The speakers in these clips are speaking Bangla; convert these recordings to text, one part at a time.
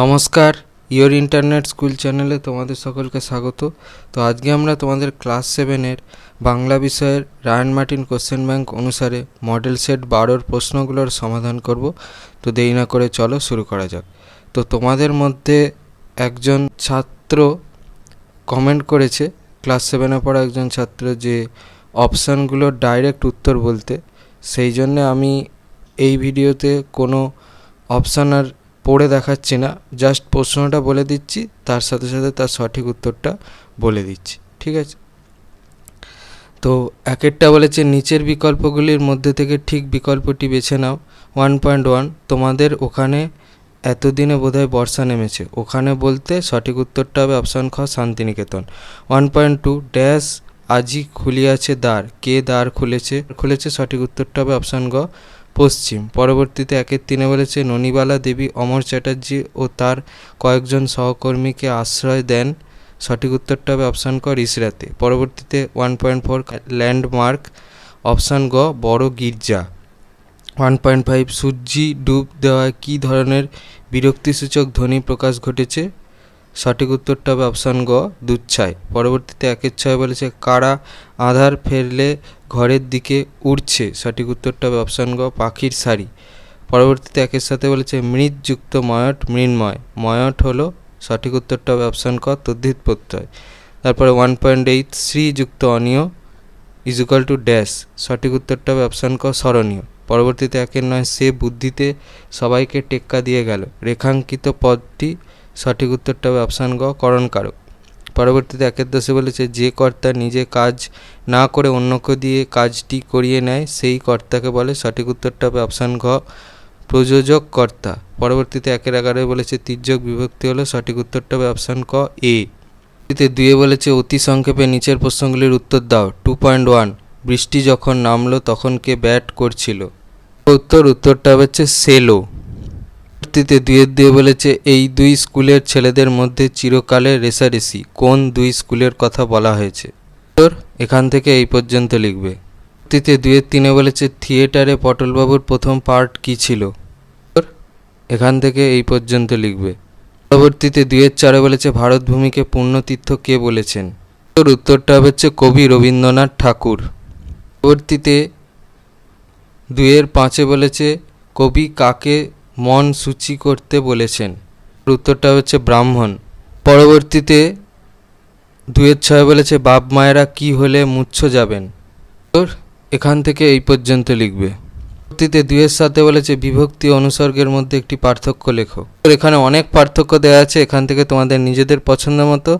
নমস্কার ইয়োর ইন্টারনেট স্কুল চ্যানেলে তোমাদের সকলকে স্বাগত। তো আজকে আমরা তোমাদের ক্লাস সেভেনের বাংলা বিষয়ের Ray and Martin question bank অনুসারে মডেল সেট বারোর প্রশ্নগুলোর সমাধান করব। তো দেরি না করে চলো শুরু করা যাক। তো তোমাদের মধ্যে একজন ছাত্র কমেন্ট করেছে ক্লাস সেভেনে পড়া একজন ছাত্র যে অপশানগুলোর ডাইরেক্ট উত্তর বলতে। সেই জন্য আমি এই ভিডিওতে কোনো অপশান আর পড়ে দেখাচ্ছি না জাস্ট প্রশ্নটা বলে দিচ্ছি, তার সাথে সাথে তার সঠিক উত্তরটা বলে দিচ্ছি, ঠিক আছে? তো একেরটা বলেছে, নিচের বিকল্পগুলির মধ্যে থেকে ঠিক বিকল্পটি বেছে নাও। ওয়ান পয়েন্ট ওয়ান তোমাদের ওখানে এতদিনে বোধহয় বর্ষা নেমেছে। ওখানে বলতে সঠিক উত্তরটা হবে অপশান খ, Shantiniketan. One point two dash আজই খুলিয়াছে দ্বার। কে দ্বার খুলেছে? খুলেছে সঠিক উত্তরটা হবে অপশান গ পশ্চিম। পরবর্তীতে একের তিনে বলেছে, ননিবালা দেবী অমর চ্যাটার্জি ও তার কয়েকজন সহকর্মীকে আশ্রয় দেন। সঠিক উত্তরটা হবে অপশান ক ইসরাতে পরবর্তীতে one point four landmark, option গ, বড় গির্জা। ওয়ান পয়েন্ট ফাইভ, সূর্যি ডুব দেওয়ায় কী ধরনের বিরক্তিসূচক ধ্বনি প্রকাশ ঘটেছে? সঠিক উত্তরটা হবে অপশান গ দুচ্ছায় পরবর্তীতে একের ছয় বলেছে, কারা আধার ফেরলে ঘরের দিকে উড়ছে। সঠিক উত্তরটা হবে অপশান গ পাখির শাড়ি পরবর্তীতে একের সাথে বলেছে, মৃৎযুক্ত ময়ট, মৃন্ময়। ময়ট হলো সঠিক উত্তরটা হবে অপশান ক তদ্ধিত প্রত্যয়। তারপরে ওয়ান পয়েন্ট এইট শ্রীযুক্ত অনিয় ইজুকাল টু ড্যাশ সঠিক উত্তরটা হবে অপশান ক স্মরণীয়। পরবর্তীতে একের নয়, সে বুদ্ধিতে সবাইকে টেক্কা দিয়ে গেল। রেখাঙ্কিত পদটি সঠিক উত্তরটা হবে অপশান গ করণকারক। পরবর্তীতে একের দশে বলেছে, যে কর্তা নিজে কাজ না করে অন্যকে দিয়ে কাজটি করিয়ে নেয়, সেই কর্তাকে বলে, সঠিক উত্তরটা হবে অপশান ঘ, প্রযোজক কর্তা। পরবর্তীতে একের এগারোয় বলেছে, তির্যক বিভক্তি হলো, সঠিক উত্তরটা হবে অপশান ক, এ। দুয়ে বলেছে, অতি সংক্ষেপে নিচের প্রশ্নগুলির উত্তর দাও। টু পয়েন্ট ওয়ান বৃষ্টি যখন নামলো, তখন কে ব্যাট করছিল? উত্তর, উত্তরটা হচ্ছে সেলো। পরবর্তীতে দুয়ের দিয়ে বলেছে, এই দুই স্কুলের ছেলেদের মধ্যে চিরকালের রেসারেসি কোন দুই স্কুলের কথা বলা হয়েছে? এখান থেকে এই পর্যন্ত লিখবে। পরবর্তীতে দুয়ের তিনে বলেছে, থিয়েটারে পটলবাবুর প্রথম পার্ট কী ছিল? এখান থেকে এই পর্যন্ত লিখবে। পরবর্তীতে দুয়ের চারে বলেছে ভারতভূমিকে পূর্ণতীর্থ কে বলেছেন? তোর উত্তরটা হচ্ছে কবি রবীন্দ্রনাথ ঠাকুর। পরবর্তীতে দুয়ের পাঁচে বলেছে, কবি কাকে মন সূচি করতে বলেছেন। উত্তরটা হচ্ছে ব্রাহ্মণ। পরবর্তীতে দুয়ের ছয় বলেছে, বাপ মায়েরা কি হলে মুচ্ছ যাবেন? উত্তর এখান থেকে এই পর্যন্ত লিখবে। পরবর্তীতে দুয়ের সাথে বলেছে, বিভক্তি অনুসর্গের মধ্যে একটি পার্থক্য লেখো। এখানে অনেক পার্থক্য দেওয়া আছে, এখান থেকে তোমাদের নিজেদের পছন্দ মতো।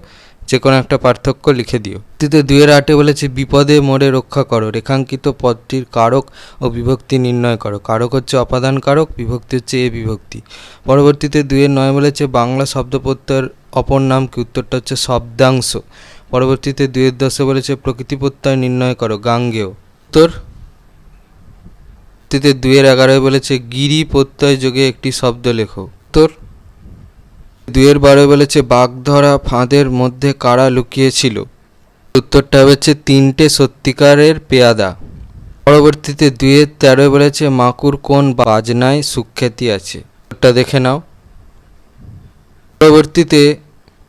যে কোনো একটা পার্থক্য লিখে দিও। পরবর্তীতে দুয়ের আটে বলেছে, বিপদে মোড়ে রক্ষা করো। রেখাঙ্কিত পদটির কারক ও বিভক্তি নির্ণয় করো। কারক হচ্ছে অপাদান কারক, বিভক্তি হচ্ছে এ বিভক্তি। পরবর্তীতে দুয়ের নয় বলেছে, বাংলা শব্দ প্রত্যয়ের অপর নাম কি উত্তরটা হচ্ছে শব্দাংশ। পরবর্তীতে দুয়ের দশে বলেছে প্রকৃতি প্রত্যয় নির্ণয় করো, গাঙ্গেয়। উত্তর? পরবর্তীতে দুয়ের এগারোয় বলেছে গিরি প্রত্যয় যোগে একটি শব্দ লেখো। উত্তর? দুয়ের বারোয় বলেছে, বাগধরা ফাঁদের মধ্যে কারা লুকিয়েছিল? উত্তরটা হচ্ছে, তিনটে সত্যিকারের পেয়াদা। পরবর্তীতে দুয়ের তেরোয় বলেছে, মাকুর কোন বাজনায় সুখ্যাতি আছে? উত্তরটা দেখে নাও। পরবর্তীতে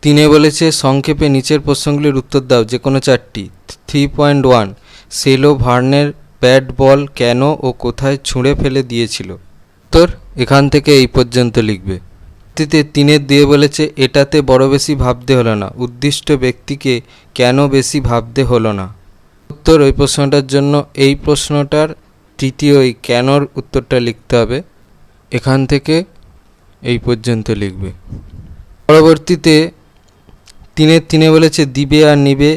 তিনে বলেছে, সংক্ষেপে নিচের প্রশ্নগুলির উত্তর দাও যে কোনো চারটি। থ্রি পয়েন্ট ওয়ান, সেলো ভার্নের ব্যাট বল কেন ও কোথায় ছুঁড়ে ফেলে দিয়েছিল? উত্তর এখান থেকে এই পর্যন্ত লিখবে। পরবর্তীতে তিনের দিয়ে বলেছে, এটাতে বড় বেশি ভাবতে হলো না। উদ্দিষ্ট ব্যক্তিকে কেন বেশি ভাবতে হলো না? উত্তর ওই প্রশ্নটার জন্য, এই প্রশ্নটার তৃতীয় এই কেনর উত্তরটা লিখতে হবে। এখান থেকে এই পর্যন্ত লিখবে। পরবর্তীতে, তিনের তিনে বলেছে, দিবে আর নিবে,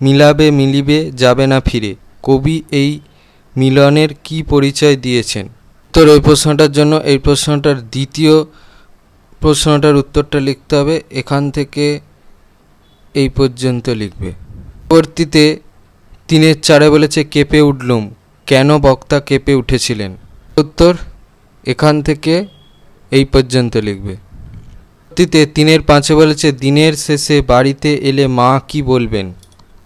মিলাবে, মিলিবে, যাবে না ফিরে। কবি এই মিলনের কি পরিচয় দিয়েছেন? উত্তর ওই প্রশ্নটার জন্য, এই প্রশ্নটার দ্বিতীয় প্রশ্নটার উত্তরটা লিখতে হবে, এখান থেকে এই পর্যন্ত লিখবে। পরবর্তীতে তিনের চারে বলেছে, কেঁপে উঠলুম। কেন বক্তা কেঁপে উঠেছিলেন? উত্তর, এখান থেকে এই পর্যন্ত লিখবে। পরবর্তীতে তিনের পাঁচে বলেছে, দিনের শেষে বাড়িতে এলে মা কি বলবেন?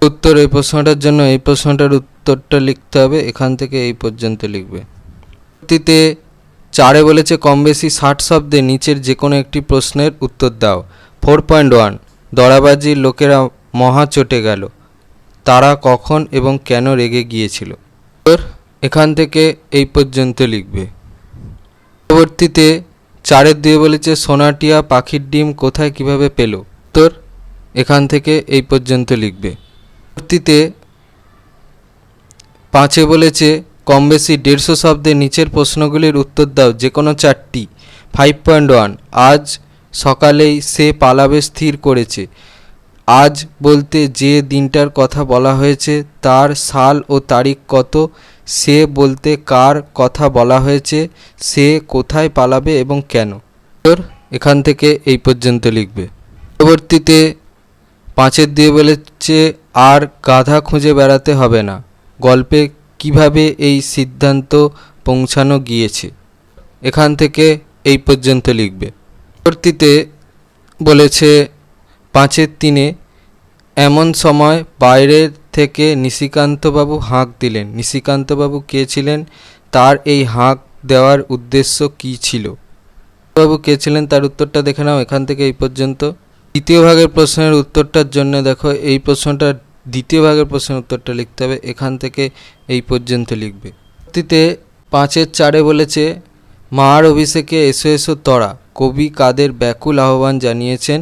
উত্তর, এই প্রশ্নটার জন্য এই প্রশ্নটার উত্তরটা লিখতে হবে, এখান থেকে এই পর্যন্ত লিখবে। পরবর্তীতে চারে বলেছে কম বেশি ষাট শব্দে নিচের যে কোনো একটি প্রশ্নের উত্তর দাও। Four point one. দরাবাজির লোকেরা মহা চটে গেল। তারা কখন এবং কেন রেগে গিয়েছিল? এখান থেকে এই পর্যন্ত লিখবে। পরবর্তীতে চারের দিয়ে বলেছে, সোনাটিয়া পাখির ডিম কোথায় কীভাবে পেল? উত্তর এখান থেকে এই পর্যন্ত লিখবে। পরবর্তীতে পাঁচে বলেছে কম বেশি দেড়শো শব্দে নিচের প্রশ্নগুলির উত্তর দাও যে কোনো চারটি। ফাইভ পয়েন্ট ওয়ান আজ সকালেই সে পালাবে স্থির করেছে। আজ বলতে যে দিনটার কথা বলা হয়েছে, তার সাল ও তারিখ কত, সে বলতে কার কথা বলা হয়েছে, সে কোথায় পালাবে এবং কেন। উত্তর এখান থেকে এই পর্যন্ত লিখবে। পরবর্তীতে পাঁচের দিয়ে বলেছে, আর গাধা খুঁজে বেড়াতে হবে না। গল্পে কীভাবে এই সিদ্ধান্ত পৌঁছানো গিয়েছে? এখান থেকে এই পর্যন্ত লিখবে। পরবর্তীতে বলেছে, পাঁচের তিনে এমন সময় বাইরের থেকে নিশিকান্তবাবু হাঁক দিলেন। নিশিকান্তবাবু কে ছিলেন? তার এই হাঁক দেওয়ার উদ্দেশ্য কী ছিল? বাবু কে ছিলেন? তার উত্তরটা দেখে নাও এখান থেকে এই পর্যন্ত। দ্বিতীয় ভাগের প্রশ্নের উত্তরটার জন্য দেখো, এই প্রশ্নটা দ্বিতীয় ভাগের প্রশ্নের উত্তরটা লিখতে হবে। এখান থেকে এই পর্যন্ত লিখবে। পরবর্তীতে পাঁচের চারে বলেছে, মার অভিষেকে এসো এসো তরা। কবি কাদের ব্যাকুল আহ্বান জানিয়েছেন,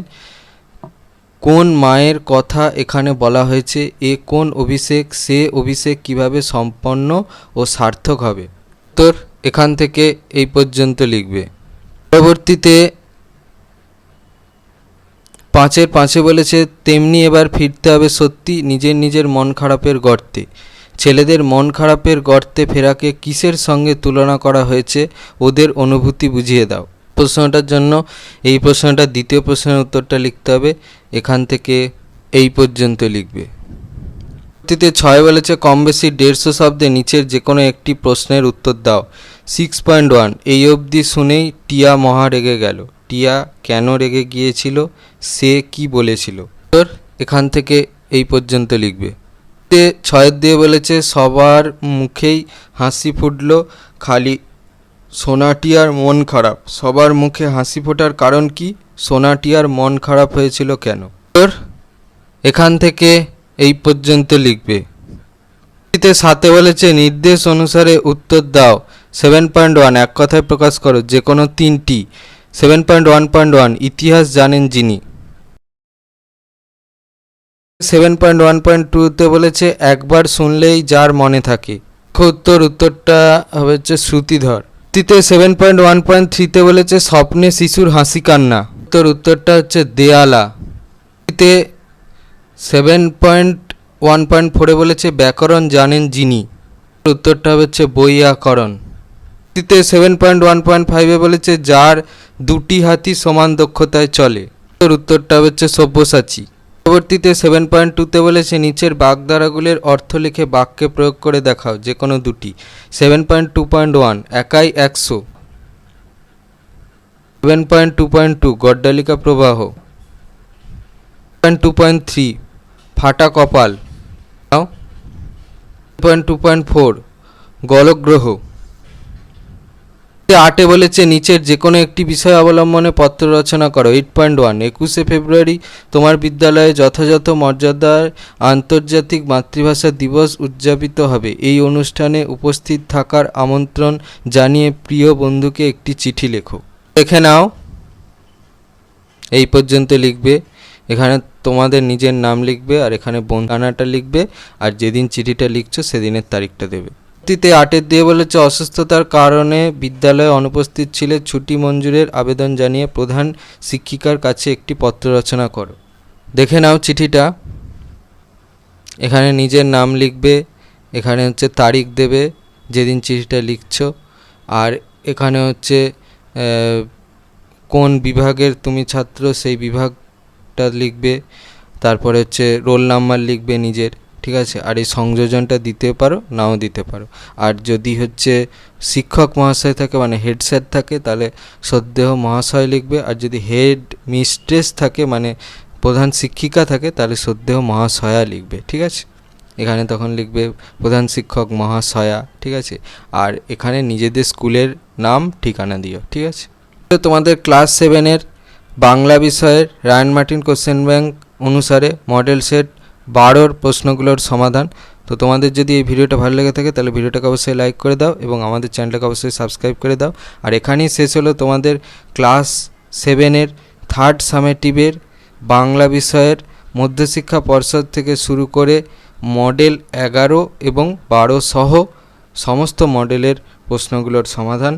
কোন মায়ের কথা এখানে বলা হয়েছে? এ কোন অভিষেক? সে অভিষেক কীভাবে সম্পন্ন ও সার্থক হবে? উত্তর এখান থেকে এই পর্যন্ত লিখবে। পরবর্তীতে পাঁচের পাঁচে বলেছে, তেমনি এবার ফিরতে হবে সত্যি, নিজের নিজের মন খারাপের গর্তে। ছেলেদের মন খারাপের গর্তে ফেরাকে কিসের সঙ্গে তুলনা করা হয়েছে, ওদের অনুভূতি বুঝিয়ে দাও। প্রশ্নটার জন্য এই প্রশ্নটা দ্বিতীয় প্রশ্নের উত্তরটা লিখতে হবে। এখান থেকে এই পর্যন্ত লিখবে। পরবর্তীতে ছয় বলেছে কম বেশি দেড়শো শব্দে নিচের যে কোনো একটি প্রশ্নের উত্তর দাও। সিক্স পয়েন্ট ওয়ান, এই অবধি শুনেই টিয়া মহা রেগে গেল। টিয়া কেন রেগে গিয়েছিল? সে কি বলেছিল? এখান থেকে এই পর্যন্ত লিখবে। তে ছয়ের দিয়ে বলেছে, সবার মুখেই হাসি ফুটলো, খালি সোনাটিয়ার মন খারাপ। সবার মুখে হাসি ফোটার কারণ কি? সোনাটিয়ার মন খারাপ হয়েছিল কেন? এখান থেকে এই পর্যন্ত লিখবে। সাথে বলেছে, নির্দেশ অনুসারে উত্তর দাও। সেভেন পয়েন্ট ওয়ান, এক কথায় প্রকাশ করো, যে কোনো তিনটি। Seven point one point one, ইতিহাস জানেন যিনি। সেভেন পয়েন্ট ওয়ান পয়েন্ট টুতে বলেছে, একবার শুনলেই যার মনে থাকে। উত্তর উত্তরটা হবে হচ্ছে শ্রুতিধর। তিতে সেভেন পয়েন্ট ওয়ান পয়েন্ট থ্রিতে বলেছে, স্বপ্নে শিশুর হাসি কান্না। উত্তর উত্তরটা হচ্ছে, দেয়ালা। তে সেভেন পয়েন্ট ওয়ান পয়েন্ট ফোরে বলেছে, ব্যাকরণ জানেন যিনি। উত্তরটা হচ্ছে বৈয়াকরণ তৃতীয় সেভেন পয়েন্ট ওয়ান পয়েন্ট ফাইভে বলেছে, যার দুটি হাতি সমান দক্ষতায় চলে। উত্তর উত্তরটা হচ্ছে, সব্যসাচী। পরবর্তীতে সেভেন পয়েন্ট টুতে বলেছে, নিচের বাগধারাগুলির অর্থ লিখে বাক্যে প্রয়োগ করে দেখাও যে কোনো দুটি। Seven point two point one একাই একশো। Seven point two point two গড্ডালিকা প্রবাহ। পয়েন্ট টু পয়েন্ট থ্রি ফাটা কপাল। পয়েন্ট টু পয়েন্ট ফোর গলগ্রহ। আটে বলেছে, নিচের যে কোনো একটি বিষয় অবলম্বনে পত্র রচনা করো। এইট পয়েন্ট ওয়ান, একুশে ফেব্রুয়ারি তোমার বিদ্যালয়ে যথাযথ মর্যাদার আন্তর্জাতিক মাতৃভাষা দিবস উদযাপিত হবে। এই অনুষ্ঠানে উপস্থিত থাকার আমন্ত্রণ জানিয়ে প্রিয় বন্ধুকে একটি চিঠি লেখো। দেখে নাও। এই পর্যন্ত লিখবে। এখানে তোমাদের নিজের নাম লিখবে আর এখানে বন্ধানাটা লিখবে। আর যেদিন চিঠিটা লিখছো, সেদিনের তারিখটা দেবে। পরবর্তীতে আটের দিয়ে বলেছে অসুস্থতার কারণে বিদ্যালয়ে অনুপস্থিত ছিলে ছুটি মঞ্জুরের আবেদন জানিয়ে প্রধান শিক্ষিকার কাছে একটি পত্র রচনা করো। দেখে নাও চিঠিটা। এখানে নিজের নাম লিখবে, এখানে হচ্ছে তারিখ দেবে, যেদিন চিঠিটা লিখছো, আর এখানে হচ্ছে কোন বিভাগের তুমি ছাত্র সেই বিভাগটা লিখবে, তারপরে হচ্ছে রোল নাম্বার লিখবে নিজের। ঠিক আছে? আর এই সংযোজনটা দিতে পারো, নাও দিতে পারো। আর যদি হচ্ছে শিক্ষক মহাশয় থাকে মানে হেড স্যার থাকে, তাহলে সদ্দেহ মহাশয় লিখবে। আর যদি হেড মিস্ট্রেস থাকে মানে প্রধান শিক্ষিকা থাকে, তাহলে সদ্দেহ মহাশয়া লিখবে, ঠিক আছে? এখানে তখন লিখবে প্রধান শিক্ষক মহাশয়া, ঠিক আছে? আর এখানে নিজেদের স্কুলের নাম, ঠিকানা দিও, ঠিক আছে? তো তোমাদের ক্লাস সেভেনের বাংলা বিষয়ের Ray and Martin question bank অনুসারে মডেল সেট বারোর প্রশ্নগুলোর সমাধান। তো তোমাদের যদি এই ভিডিওটা ভালো লেগে থাকে, তাহলে ভিডিওটাকে অবশ্যই লাইক করে দাও এবং আমাদের চ্যানেলটাকে অবশ্যই সাবস্ক্রাইব করে দাও। আর এখানেই শেষ হলো তোমাদের ক্লাস সেভেনের থার্ড সামেটিভের বাংলা বিষয়ের মধ্যশিক্ষা পর্ষদ থেকে শুরু করে মডেল এগারো এবং বারো সহ সমস্ত মডেলের প্রশ্নগুলোর সমাধান।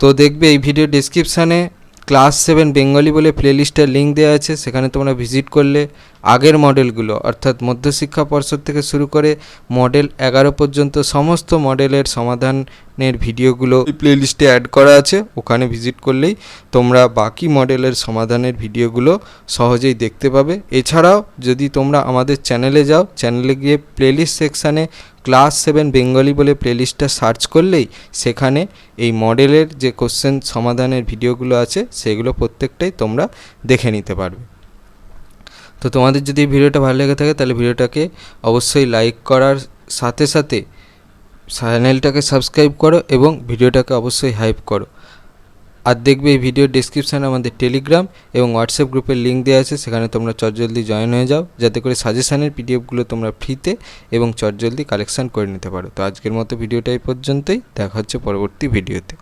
তো দেখবে এই ভিডিও ডিসক্রিপশানে ক্লাস সেভেন বেঙ্গলি বলে প্লেলিস্টের লিঙ্ক দেওয়া আছে, সেখানে তোমরা ভিজিট করলে আগের মডেলগুলো, অর্থাৎ মধ্যশিক্ষা পর্ষদ থেকে শুরু করে মডেল এগারো পর্যন্ত সমস্ত মডেলের সমাধানের ভিডিওগুলো এই প্লেলিস্টে অ্যাড করা আছে। ওখানে ভিজিট করলেই তোমরা বাকি মডেলের সমাধানের ভিডিওগুলো সহজেই দেখতে পাবে। এছাড়াও যদি তোমরা আমাদের চ্যানেলে যাও চ্যানেলে গিয়ে প্লেলিস্ট সেকশানে ক্লাস সেভেন বেঙ্গলি বলে প্লেলিস্টটা সার্চ করলেই সেখানে এই মডেলের যে কোশ্চেন সমাধানের ভিডিওগুলো আছে, সেগুলো প্রত্যেকটাই তোমরা দেখে নিতে পারবে। তো তোমাদের যদি ভিডিওটা ভালো লেগে থাকে, তাহলে ভিডিওটাকে অবশ্যই লাইক করার সাথে সাথে চ্যানেলটাকে সাবস্ক্রাইব করো এবং ভিডিওটাকে অবশ্যই হাইপ করো। আর দেখবে এই ভিডিও ডিসক্রিপশানে আমাদের টেলিগ্রাম এবং হোয়াটসঅ্যাপ গ্রুপের লিঙ্ক দেওয়া আছে, সেখানে তোমরা চটজলদি জয়েন হয়ে যাও। যাতে করে সাজেশানের পিডিএফগুলো তোমরা ফ্রিতে এবং চটজলদি কালেকশান করে নিতে পারো। তো আজকের মতো ভিডিওটা এই পর্যন্তই। দেখা হচ্ছে পরবর্তী ভিডিওতে